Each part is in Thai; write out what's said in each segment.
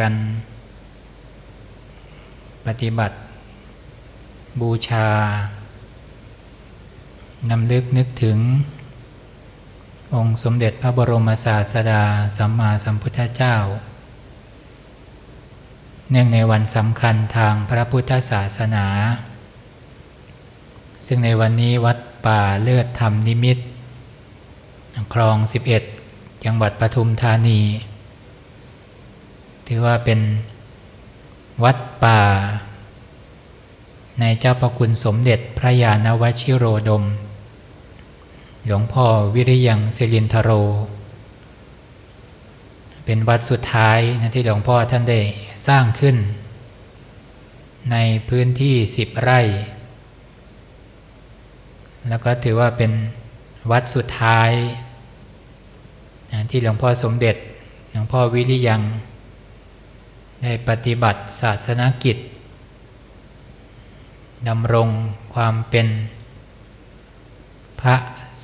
กัน ปฏิบัติ บูชานำลึกนึกถึง องค์สมเด็จพระบรมศาสดาสัมมาสัมพุทธเจ้า เนื่องในวันสำคัญทางพระพุทธศาสนา ซึ่งในวันนี้วัดป่าเลือดธรรมนิมิต คลอง 11 จังหวัดปทุมธานี ถือว่าเป็นวัดป่า ในเจ้าประคุณสมเด็จพระยาณวชิโรดม หลวงพ่อวิริยังศิรินทโร เป็นวัดสุดท้ายนะที่หลวงพ่อท่านได้สร้างขึ้น ในพื้นที่สิบไร่ แล้วก็ถือว่าเป็นวัดสุดท้ายนะที่หลวงพ่อสมเด็จหลวงพ่อวิริยัง ได้ปฏิบัติศาสนกิจดำรงความเป็น พระ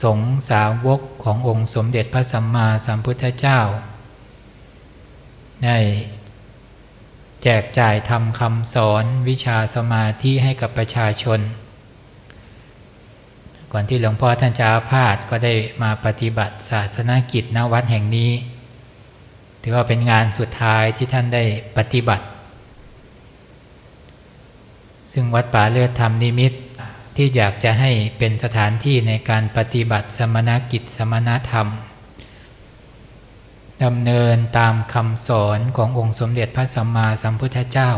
สงฆ์สาวกขององค์สมเด็จพระสัมมาสัมพุทธเจ้า ได้แจกจ่ายทำคำสอนวิชาสมาธิให้กับประชาชน ก่อนที่หลวงพ่อท่านจะอาพาธก็ได้มาปฏิบัติศาสนกิจณวัดแห่งนี้ ถือว่าเป็นงานสุดท้ายที่ท่านได้ปฏิบัติ ซึ่งวัดป่าเลือดธรรมนิมิตที่อยากจะให้เป็นสถานที่ในการปฏิบัติสมณกิจสมณธรรมดำเนินตามคำสอนขององค์สมเด็จพระสัมมาสัมพุทธเจ้า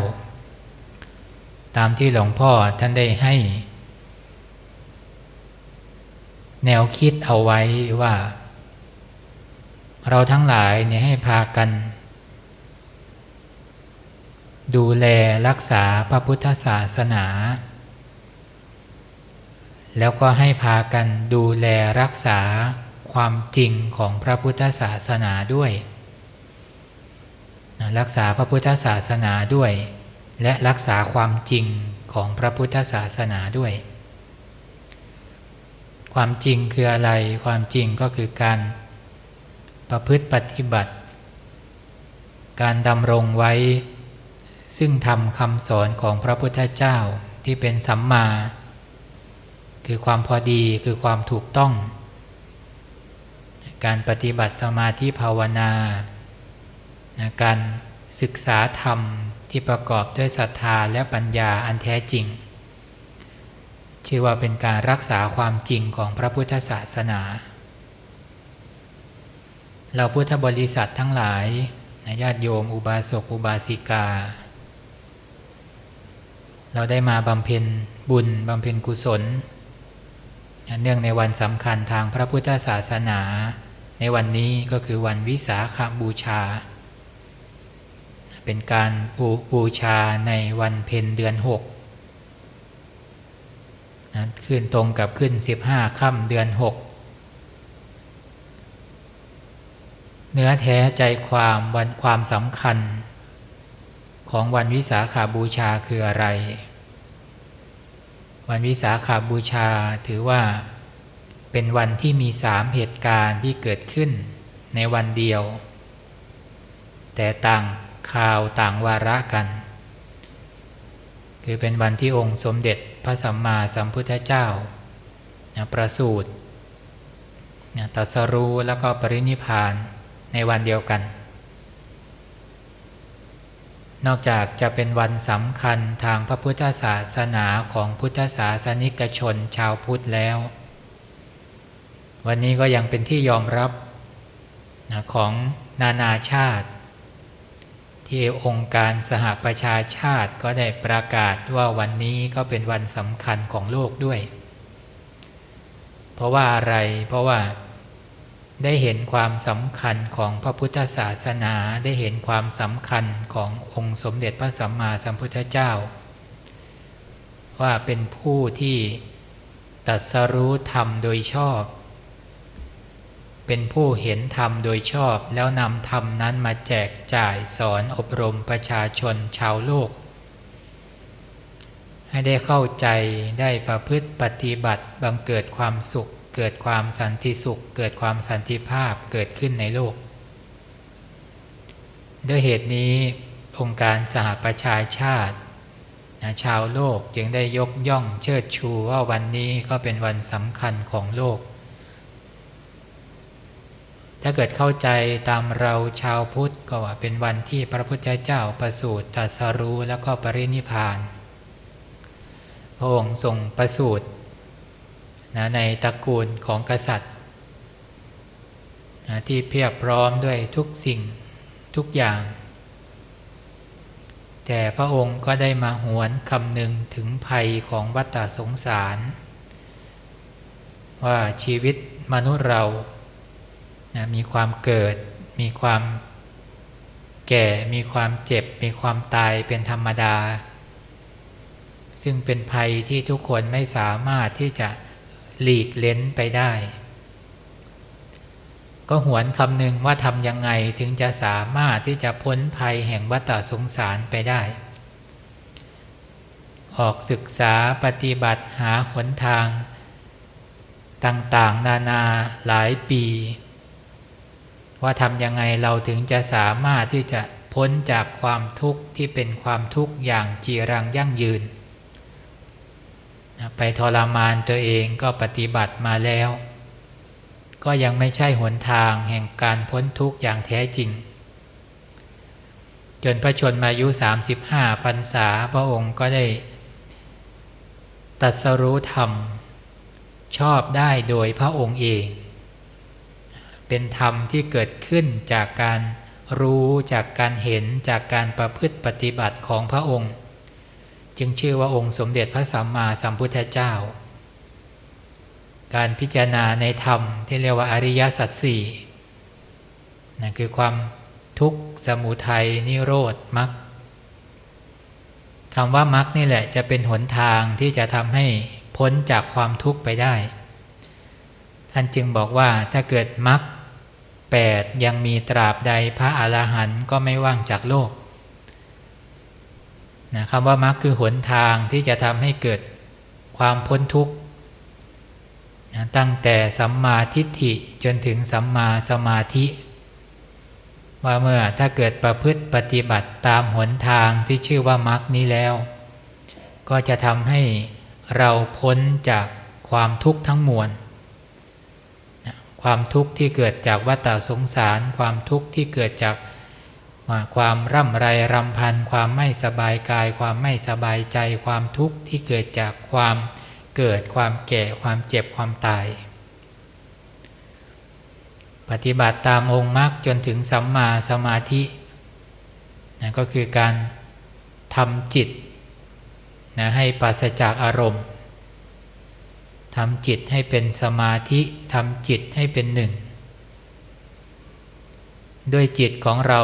ตามที่หลวงพ่อท่านได้ให้ แนวคิดเอาไว้ว่า เราทั้งหลายเนี่ยให้พากัน ดูแลรักษาพระพุทธศาสนา แล้วก็ให้พากันดูแลรักษาความจริงของพระพุทธศาสนาด้วยรักษาพระพุทธศาสนาด้วย และรักษาความจริงของพระพุทธศาสนาด้วย ความจริงคืออะไร ความจริงก็คือการ ประพฤติปฏิบัติ การดำรงไว้ ซึ่งทำคำสอนของพระพุทธเจ้าที่เป็นสัมมา คือความพอดีคือความถูกต้อง การปฏิบัติสมาธิภาวนา การศึกษาธรรมที่ประกอบด้วยศรัทธาและปัญญาอันแท้จริง ชื่อว่าเป็นการรักษาความจริงของพระพุทธศาสนา เราพุทธบริษัททั้งหลายญาติโยมอุบาสกอุบาสิกา เราได้มาบำเพ็ญบุญบำเพ็ญกุศล เนื่องในวันสำคัญทางพระพุทธศาสนา ในวันนี้ก็คือวันวิสาขบูชา เป็นการบูชาในวันเพ็ญเดือนหกขึ้นตรงกับขึ้น 15บห้าค่ำเดือน 6 เนื้อแท้ใจความวันความสำคัญ ของวันวิสาขาบูชาคืออะไร วันวิสาขาบูชาถือว่า เป็นวันที่มีสามเหตุการณ์ที่เกิดขึ้นในวันเดียว แต่ต่างข่าวต่างวาระกัน คือเป็นวันที่องค์สมเด็จพระสัมมาสัมพุทธเจ้า ประสูติตรัสรู้แล้วก็ปรินิพาน ในวันเดียวกัน นอกจากจะเป็นวันสำคัญทางพระพุทธศาสนาของพุทธศาสนิกชนชาวพุทธแล้ว วันนี้ก็ยังเป็นที่ยอมรับนะของนานาชาติ ที่องค์การสหประชาชาติก็ได้ประกาศว่าวันนี้ก็เป็นวันสำคัญของโลกด้วย เพราะว่าอะไรเพราะว่า ได้เห็นความสำคัญของพระพุทธศาสนาได้เห็นความสำคัญขององค์สมเด็จพระสัมมาสัมพุทธเจ้า ว่าเป็นผู้ที่ตัดสรู้ธรรมโดยชอบ เป็นผู้เห็นธรรมโดยชอบแล้วนำธรรมนั้นมาแจกจ่ายสอนอบรมประชาชนชาวโลก ให้ได้เข้าใจได้ประพฤติปฏิบัติบังเกิดความสุข เกิดความสันติสุข เกิดความสันติภาพเกิดขึ้นในโลก ด้วยเหตุนี้องค์การสหประชาชาตินะชาวโลกจึงได้ยกย่องเชิดชูว่าวันนี้ก็เป็นวันสำคัญของโลก ถ้าเกิดเข้าใจตามเราชาวพุทธก็ว่าเป็นวันที่พระพุทธเจ้าประสูติตรัสรู้แล้วก็ปรินิพพานพระองค์ทรงประสูติ นะในตระกูลของกษัตริย์นะที่เพียบพร้อมด้วยทุกสิ่งทุกอย่าง แต่พระองค์ก็ได้มาหวนคำหนึ่งถึงภัยของวัฏสงสาร ว่าชีวิตมนุษย์เรานะมีความเกิด มีความแก่ มีความเจ็บ มีความตายเป็นธรรมดา ซึ่งเป็นภัยที่ทุกคนไม่สามารถที่จะ หลีกเล้นไปได้ ก็หวนคำหนึ่งว่าทำยังไงถึงจะสามารถที่จะพ้นภัยแห่งวัฏสงสารไปได้ ออกศึกษาปฏิบัติหาหนทาง ต่างๆ นานาหลายปี ว่าทำยังไงเราถึงจะสามารถที่จะพ้นจากความทุกข์ที่เป็นความทุกข์อย่างจีรังยั่งยืน ไปทรมานตัวเองก็ปฏิบัติมาแล้ว ก็ยังไม่ใช่หนทางแห่งการพ้นทุกข์อย่างแท้จริง จนพระชนมายุ 35พรรษาพระองค์ก็ได้ตัดสรู้ธรรม ชอบได้โดยพระองค์เอง เป็นธรรมที่เกิดขึ้นจากการรู้จากการเห็นจากการประพฤติปฏิบัติของพระองค์ จึงชื่อว่าองค์สมเด็จพระสัมมาสัมพุทธเจ้า การพิจารณาในธรรมที่เรียกว่าอริยสัจสี่นั่นคือความทุกข์สมุทัยนิโรธมรรคคำว่ามรรคนี่แหละจะเป็นหนทางที่จะทำให้พ้นจากความทุกข์ไปได้ ท่านจึงบอกว่าถ้าเกิดมรรคแปดยังมีตราบใดพระอรหันต์ก็ไม่ว่างจากโลก นะคำว่ามรรคคือหนทางที่จะทำให้เกิดความพ้นทุกข์นะตั้งแต่สัมมาทิฏฐิจนถึงสัมมาสมาธิ ว่าเมื่อถ้าเกิดประพฤติปฏิบัติตามหนทางที่ชื่อว่ามรรคนี้แล้ว ก็จะทำให้เราพ้นจากความทุกข์ทั้งมวลความทุกข์ที่เกิดจากวัฏสงสาร ความทุกข์ที่เกิดจาก ความร่ำไรรำพัน ความไม่สบายกาย ความไม่สบายใจ ความทุกข์ที่เกิดจากความเกิดความแก่ความเจ็บความตาย ปฏิบัติตามองค์มรรคจนถึงสัมมาสมาธินะก็คือการทำจิตนะให้ปราศจากอารมณ์ทำจิตให้เป็นสมาธิทำจิตให้เป็นหนึ่ง ด้วยจิตของเรา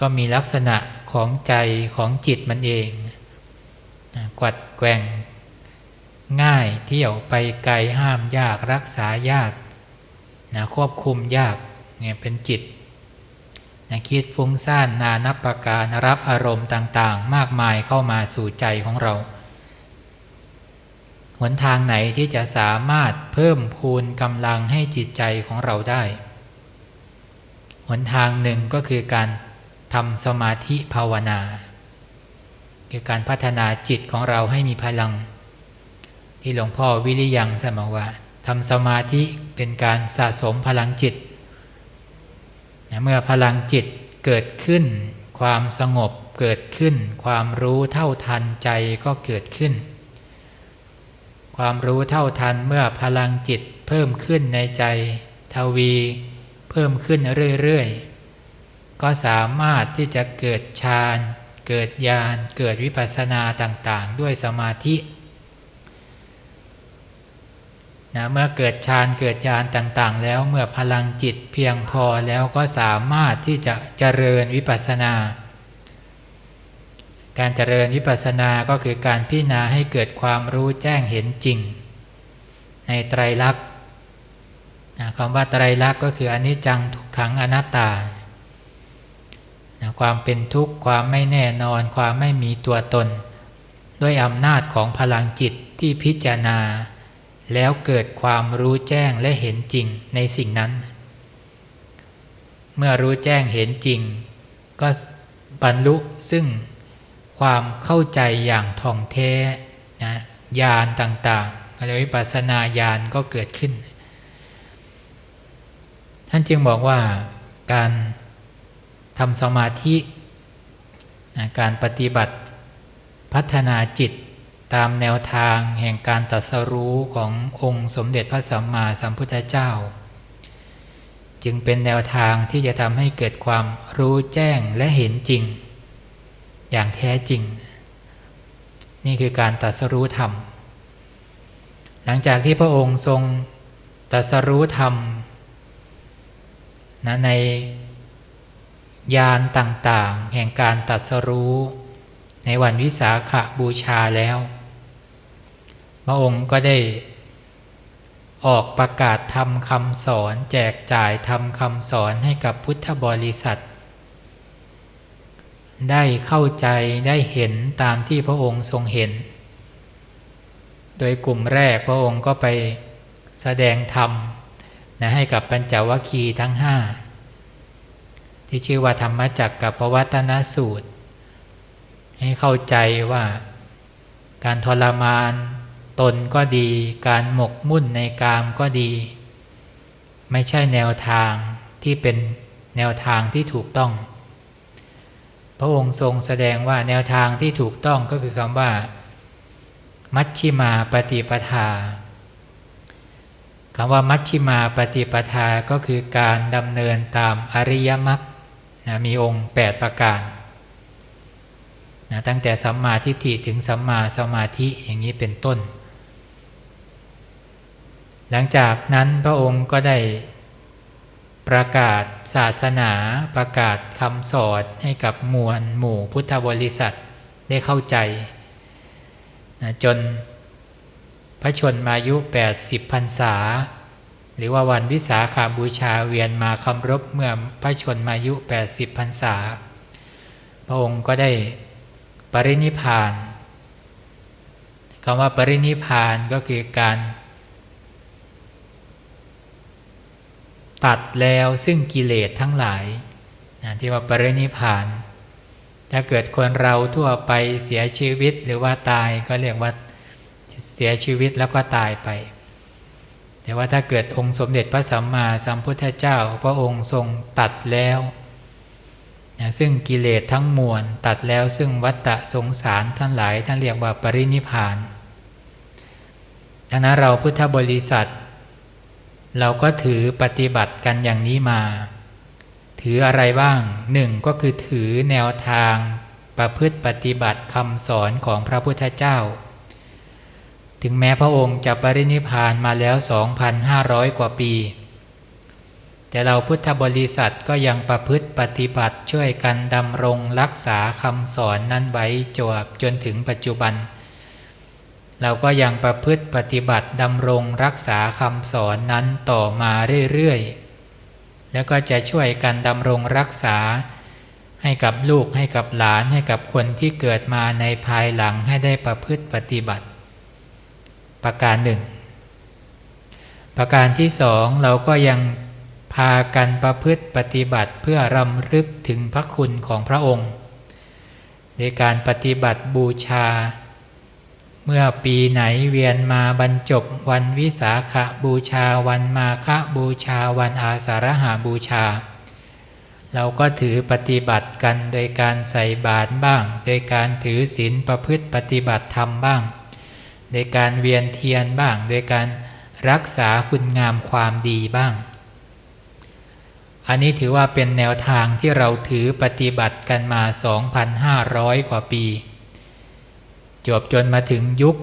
ก็มีลักษณะของใจของจิตมันเองนะกวัดแกว่งง่ายเที่ยวไปไกลห้ามยากรักษายากนะควบคุมยากเนี่ยเป็นจิตนะคิดฟุ้งซ่านนานับประการรับอารมณ์ต่างๆ มากมายเข้ามาสู่ใจของเรา หนทางไหนที่จะสามารถเพิ่มพูนกำลังให้จิตใจของเราได้ หนทางหนึ่งก็คือการ ทำสมาธิภาวนา คือการพัฒนาจิตของเราให้มีพลัง ที่หลวงพ่อวิริยังท่านบอกว่าทำสมาธิเป็นการสะสมพลังจิตเมื่อพลังจิตเกิดขึ้น ความสงบเกิดขึ้น ความรู้เท่าทันใจก็เกิดขึ้น ความรู้เท่าทันเมื่อพลังจิตเพิ่มขึ้นในใจทวี เพิ่มขึ้นเรื่อยๆ ก็สามารถที่จะเกิดฌานเกิดญาณเกิดวิปัสสนาต่างๆ ด้วยสมาธินะเมื่อเกิดฌานเกิดญาณต่างๆ แล้วเมื่อพลังจิตเพียงพอแล้วก็สามารถที่จะเจริญวิปัสสนา การเจริญวิปัสสนาก็คือการพิจารณาให้เกิดความรู้แจ้งเห็นจริง ในไตรลักษณ์คำว่าไตรลักษณ์ก็คืออนิจจังทุกขังอนัตตา ความเป็นทุกข์ความไม่แน่นอน ความไม่มีตัวตน ด้วยอำนาจของพลังจิตที่พิจารณา แล้วเกิดความรู้แจ้งและเห็นจริงในสิ่งนั้น เมื่อรู้แจ้งเห็นจริง ก็บรรลุซึ่งความเข้าใจอย่างท่องแท้นะญาณต่างๆอรวิปัสนาญาณก็เกิดขึ้น ท่านจึงบอกว่าการ ทำสมาธินะการปฏิบัติพัฒนาจิตตามแนวทางแห่งการตรัสรู้ขององค์สมเด็จพระสัมมาสัมพุทธเจ้า จึงเป็นแนวทางที่จะทำให้เกิดความรู้แจ้งและเห็นจริง อย่างแท้จริง นี่คือการตรัสรู้ธรรม หลังจากที่พระองค์ทรงตรัสรู้ธรรมนะใน ยานต่างๆ แห่งการตรัสรู้ ในวันวิสาขบูชาแล้ว พระองค์ก็ได้ ออกประกาศทำคำสอนแจกจ่ายทำคำสอนให้กับพุทธบริษัท ได้เข้าใจได้เห็นตามที่พระองค์ทรงเห็น โดยกลุ่มแรกพระองค์ก็ไปแสดงธรรมนะให้กับปัญจวัคคีย์ทั้งห้า ที่ชื่อว่าธรรมจักกับปวัตนสูตร ให้เข้าใจว่าการทรมานตนก็ดี การหมกมุ่นในกามก็ดี ไม่ใช่แนวทางที่เป็นแนวทางที่ถูกต้อง พระองค์ทรงแสดงว่าแนวทางที่ถูกต้องก็คือคำว่า มัชชิมาปฏิปทาคำว่ามัชชิมาปฏิปทาก็คือการดำเนินตามอริยมรรค นะมีองค์ 8 ประการนะตั้งแต่สัมมาทิฏฐิถึงสัมมาสมาธิอย่างนี้เป็นต้น หลังจากนั้นพระองค์ก็ได้ประกาศศาสนาประกาศคำสอนให้กับมวลหมู่พุทธบริษัทได้เข้าใจนะจนพระชนมายุ 80พรรษา หรือว่าวันวิสาขาบูชาเวียนมาคำรบเมื่อพระชนมายุ 80พรรษา พระองค์ก็ได้ปรินิพานคำว่าปรินิพานก็คือการ ตัดแล้วซึ่งกิเลสทั้งหลายนะที่ว่าปรินิพาน ถ้าเกิดคนเราทั่วไปเสียชีวิตหรือว่าตายก็เรียกว่าเสียชีวิตแล้วก็ตายไป แต่ว่าถ้าเกิดองค์สมเด็จพระสัมมาสัมพุทธเจ้า พระองค์ทรงตัดแล้วนะซึ่งกิเลสทั้งมวลตัดแล้วซึ่งวัฏฏะสงสารท่านหลายท่านเรียกว่าปรินิพานดังนั้นเราพุทธบริษัท เราก็ถือปฏิบัติกันอย่างนี้มา ถืออะไรบ้างหนึ่งก็คือถือแนวทางประพฤติปฏิบัติคำสอนของพระพุทธเจ้า ถึงแม้พระองค์จะปรินิพานมาแล้ว 2,500 กว่าปี แต่เราพุทธบริษัทก็ยังประพฤติปฏิบัติช่วยกันดำรงรักษาคำสอนนั้นไว้จวบจนถึงปัจจุบัน เราก็ยังประพฤติปฏิบัติดำรงรักษาคำสอนนั้นต่อมาเรื่อยๆ แล้วก็จะช่วยกันดำรงรักษาให้กับลูกให้กับหลานให้กับคนที่เกิดมาในภายหลังให้ได้ประพฤติปฏิบัติ ประการหนึ่ง ประการที่สองเราก็ยังพากันประพฤติปฏิบัติเพื่อรำลึกถึงพระคุณของพระองค์ ในการปฏิบัติบูชา เมื่อปีไหนเวียนมาบรรจบวันวิสาขบูชาวันมาฆบูชาวันอาสาฬหาบูชา เราก็ถือปฏิบัติกันโดยการใส่บาตรบ้าง โดยการถือศีลประพฤติปฏิบัติธรรมบ้าง โดยการเวียนเทียนบ้าง โดยการรักษาคุณงามความดีบ้าง อันนี้ถือว่าเป็นแนวทางที่เราถือปฏิบัติกันมา 2,500 กว่าปีจบจนมาถึงยุค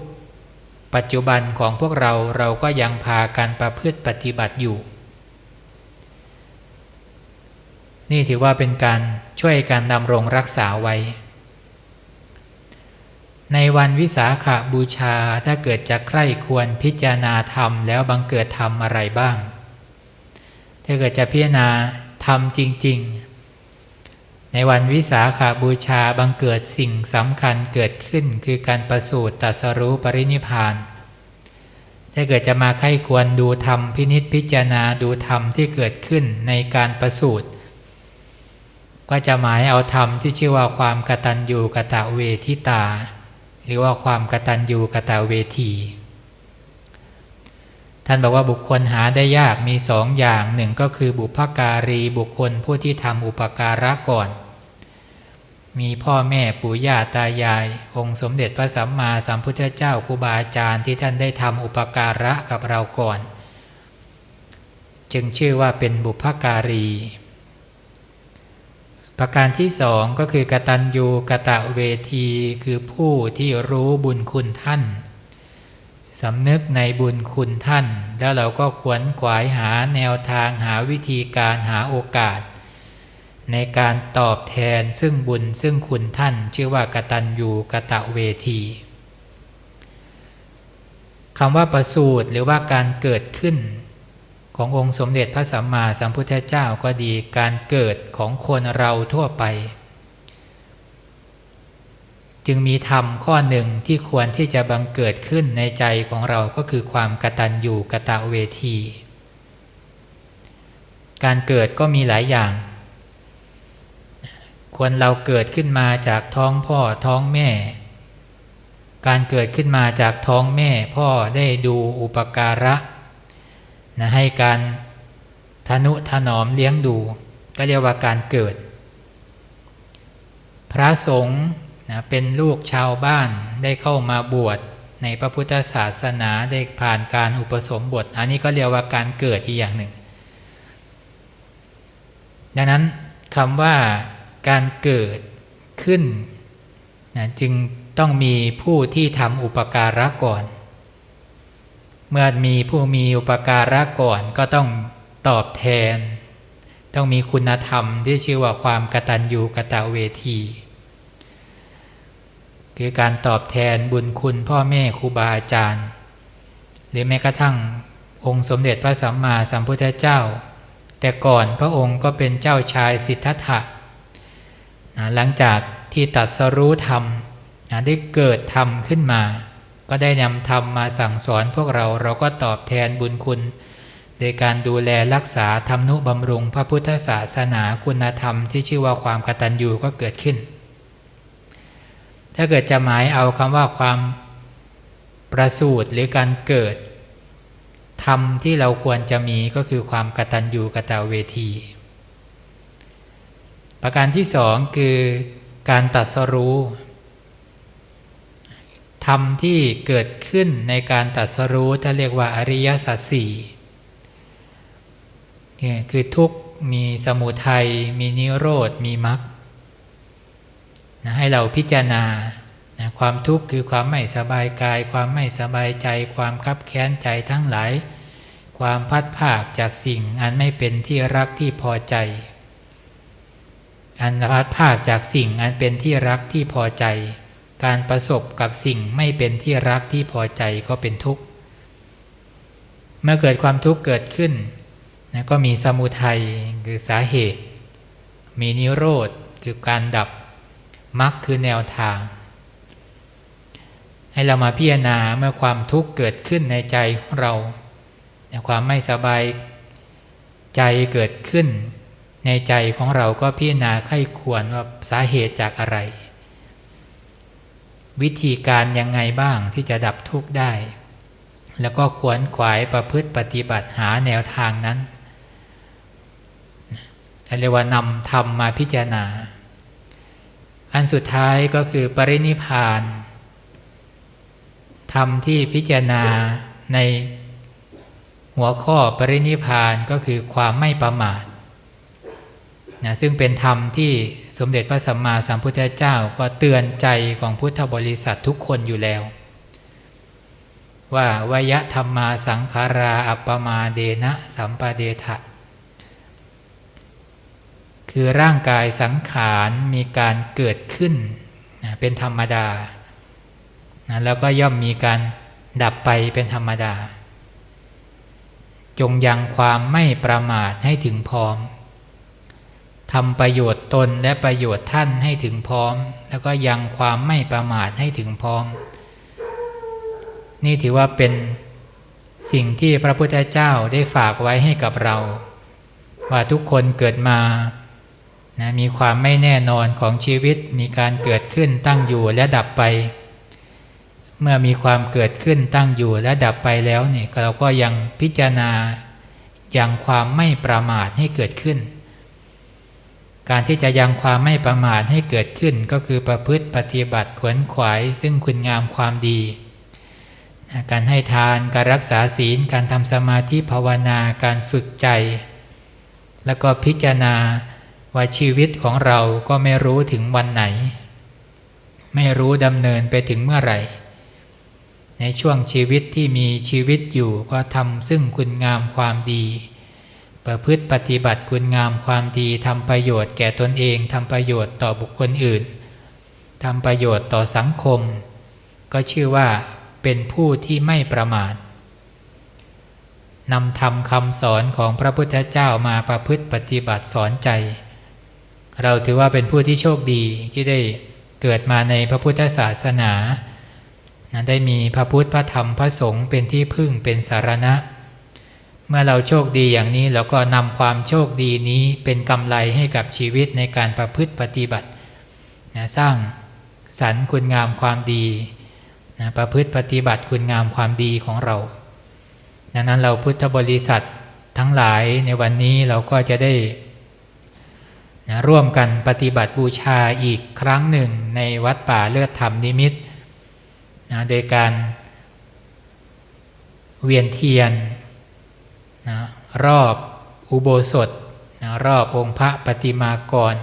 ปัจจุบันของพวกเราเราก็ยังพากันประพฤติปฏิบัติอยู่ นี่ถือว่าเป็นการช่วยกันดำรงรักษาไว้ ในวันวิสาขาบูชาถ้าเกิดจะใคร่ควรพิจารณาธรรมแล้วบังเกิดธรรมอะไรบ้าง ถ้าเกิดจะพิจารณาทำจริง ๆ ในวันวิสาขาบูชาบังเกิดสิ่งสำคัญเกิดขึ้นคือการประสูติตัสรู้ปรินิพาน ถ้าเกิดจะมาไข้ควรดูธรรมพินิษพิจารณาดูธรรมที่เกิดขึ้นในการประสูติก็จะหมายเอาธรรมที่ชื่อว่าความกตัญญูกะตะเวทิตา หรือว่าความกตัญญูกะตะเวที ท่านบอกว่าบุคคลหาได้ยากมีสองอย่างหนึ่งก็คือบุพการีบุคคลผู้ที่ทำอุปการะก่อน มีพ่อแม่ปู่ย่าตายาย องค์สมเด็จพระสัมมาสัมพุทธเจ้าครูบาอาจารย์ที่ท่านได้ทำอุปการะกับเราก่อน จึงชื่อว่าเป็นบุพการี ประการที่สองก็คือกตัญญูกะตะเวที คือผู้ที่รู้บุญคุณท่านสำนึกในบุญคุณท่าน แล้วเราก็ขวนขวายหาแนวทางหาวิธีการหาโอกาส ในการตอบแทนซึ่งบุญซึ่งคุณท่าน ชื่อว่ากตัญญูกะตะเวทีคำว่าประสูตรหรือว่าการเกิดขึ้น ขององค์สมเด็จพระสัมมาสัมพุทธเจ้าก็ดีการเกิดของคนเราทั่วไป จึงมีธรรมข้อหนึ่งที่ควรที่จะบังเกิดขึ้นในใจของเราก็คือความกตัญญูกะตะเวที การเกิดก็มีหลายอย่าง ควรเราเกิดขึ้นมาจากท้องพ่อท้องแม่การเกิดขึ้นมาจากท้องแม่พ่อได้ดูอุปการะ นะให้การทนุถนอมเลี้ยงดู ก็เรียกว่าการเกิด พระสงฆ์นะเป็นลูกชาวบ้านได้เข้ามาบวชในพระพุทธศาสนาได้ผ่านการอุปสมบท อันนี้ก็เรียกว่าการเกิดอีกอย่างหนึ่ง ดังนั้นคำว่าการเกิดขึ้นนะจึงต้องมีผู้ที่ทำอุปการะก่อน เมื่อมีผู้มีอุปการะก่อนก็ต้องตอบแทน ต้องมีคุณธรรมที่ชื่อว่าความกตัญญูกะตะเวที คือการตอบแทนบุญคุณพ่อแม่ครูบาอาจารย์ หรือแม้กระทั่งองค์สมเด็จพระสัมมาสัมพุทธเจ้า แต่ก่อนพระองค์ก็เป็นเจ้าชายสิทธัตถะนะหลังจากที่ตัดสรู้ธรรมนะได้เกิดธรรมขึ้นมา ก็ได้นำธรรมมาสั่งสอนพวกเราเราก็ตอบแทนบุญคุณโดยการดูแลรักษาธรรมนุบำรุงพระพุทธศาสนาคุณธรรมที่ชื่อว่าความกตัญญูก็เกิดขึ้น ถ้าเกิดจะหมายเอาคำว่าความประสูติหรือการเกิด ธรรมที่เราควรจะมีก็คือความกตัญญูกตเวที ประการที่สองคือการตัดสรู้ ธรรมที่เกิดขึ้นในการตัดสรู้ถ้าเรียกว่าอริยสัจสี่นี่คือทุกมีสมุทัยมีนิโรธมีมรรคนะให้เราพิจารณานะความทุกข์คือความไม่สบายกาย ความไม่สบายใจ ความคับแค้นใจทั้งหลาย ความพัดภาคจากสิ่งอันไม่เป็นที่รักที่พอใจ อันพัดภาคจากสิ่งอันเป็นที่รักที่พอใจ การประสบกับสิ่งไม่เป็นที่รักที่พอใจก็เป็นทุกข์ เมื่อเกิดความทุกข์เกิดขึ้นนะก็มีสมุทัยคือสาเหตุ มีนิโรธคือการดับมรรคคือแนวทาง ให้เรามาพิจารณาเมื่อความทุกข์เกิดขึ้นในใจของเรา ความไม่สบายใจเกิดขึ้น ในใจของเราก็พิจารณาไข้ควรว่าสาเหตุจากอะไร วิธีการยังไงบ้างที่จะดับทุกข์ได้ แล้วก็ขวนขวายประพฤติปฏิบัติหาแนวทางนั้นเรียกว่านำธรรมมาพิจารณา อันสุดท้ายก็คือปรินิพานธรรมที่พิจารณาในหัวข้อปรินิพานก็คือความไม่ประมาท นะซึ่งเป็นธรรมที่สมเด็จพระสัมมาสัมพุทธเจ้าก็เตือนใจของพุทธบริษัททุกคนอยู่แล้ว ว่าวยธรรมาสังขาราอัปปมาเดนะสัมปเดทะคือร่างกายสังขารมีการเกิดขึ้นนะเป็นธรรมดานะแล้วก็ย่อมมีการดับไปเป็นธรรมดา จงยังความไม่ประมาทให้ถึงพร้อม ทำประโยชน์ตนและประโยชน์ท่านให้ถึงพร้อม แล้วก็ยังความไม่ประมาทให้ถึงพร้อม นี่ถือว่าเป็นสิ่งที่พระพุทธเจ้าได้ฝากไว้ให้กับเรา ว่าทุกคนเกิดมานะมีความไม่แน่นอนของชีวิตมีการเกิดขึ้นตั้งอยู่และดับไป เมื่อมีความเกิดขึ้นตั้งอยู่และดับไปแล้วเนี่ยเราก็ยังพิจารณาอย่างความไม่ประมาทให้เกิดขึ้น การที่จะยังความไม่ประมาทให้เกิดขึ้นก็คือประพฤติปฏิบัติขวนขวายซึ่งคุณงามความดี การให้ทานการรักษาศีล การทำสมาธิภาวนาการฝึกใจ แล้วก็พิจารณาว่าชีวิตของเราก็ไม่รู้ถึงวันไหน ไม่รู้ดำเนินไปถึงเมื่อไหร่ ในช่วงชีวิตที่มีชีวิตอยู่ก็ทำซึ่งคุณงามความดี ประพฤติปฏิบัติคุณงามความดีทำประโยชน์แก่ตนเองทำประโยชน์ต่อบุคคลอื่นทำประโยชน์ต่อสังคม ก็ชื่อว่าเป็นผู้ที่ไม่ประมาทนำธรรมคำสอนของพระพุทธเจ้ามาประพฤติปฏิบัติสอนใจ เราถือว่าเป็นผู้ที่โชคดีที่ได้เกิดมาในพระพุทธศาสนานะได้มีพระพุทธพระธรรมพระสงฆ์เป็นที่พึ่งเป็นสารณะ เมื่อเราโชคดีอย่างนี้เราก็นำความโชคดีนี้เป็นกำไรให้กับชีวิตในการประพฤติปฏิบัตินะสร้างสรรค์คุณงามความดีนะประพฤติปฏิบัติคุณงามความดีของเราดังนั้นเราพุทธบริษัททั้งหลายในวันนี้เราก็จะได้นะร่วมกันปฏิบัติบูชาอีกครั้งหนึ่งในวัดป่าเลือดธรรมนิมิตนะโดยการเวียนเทียน นะรอบอุโบสถนะรอบองค์พระปฏิมากร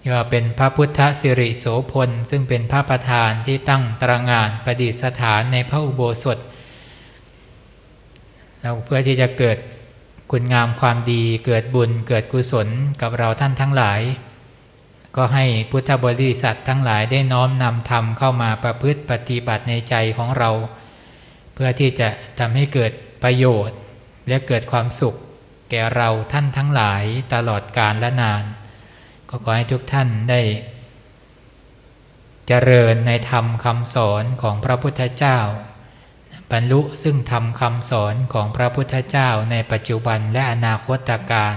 ที่ว่าเป็นพระพุทธสิริโสพล ซึ่งเป็นพระประธานที่ตั้งตระงานประดิษฐานในพระอุโบสถเราเพื่อที่จะเกิดคุณงามความดีเกิดบุญเกิดกุศลกับเราท่านทั้งหลาย ก็ให้พุทธบริษัททั้งหลายได้น้อมนำธรรมเข้ามาประพฤติปฏิบัติในใจของเรา เพื่อที่จะทำให้เกิดประโยชน์ และเกิดความสุข แก่เราท่านทั้งหลายตลอดกาลและนาน ก็ขอให้ทุกท่านได้ เจริญในธรรมคำสอนของพระพุทธเจ้า บรรลุซึ่งธรรมคำสอนของพระพุทธเจ้าในปัจจุบันและอนาคตการ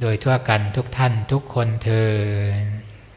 โดยทั่วกันทุกท่านทุกคนเทอ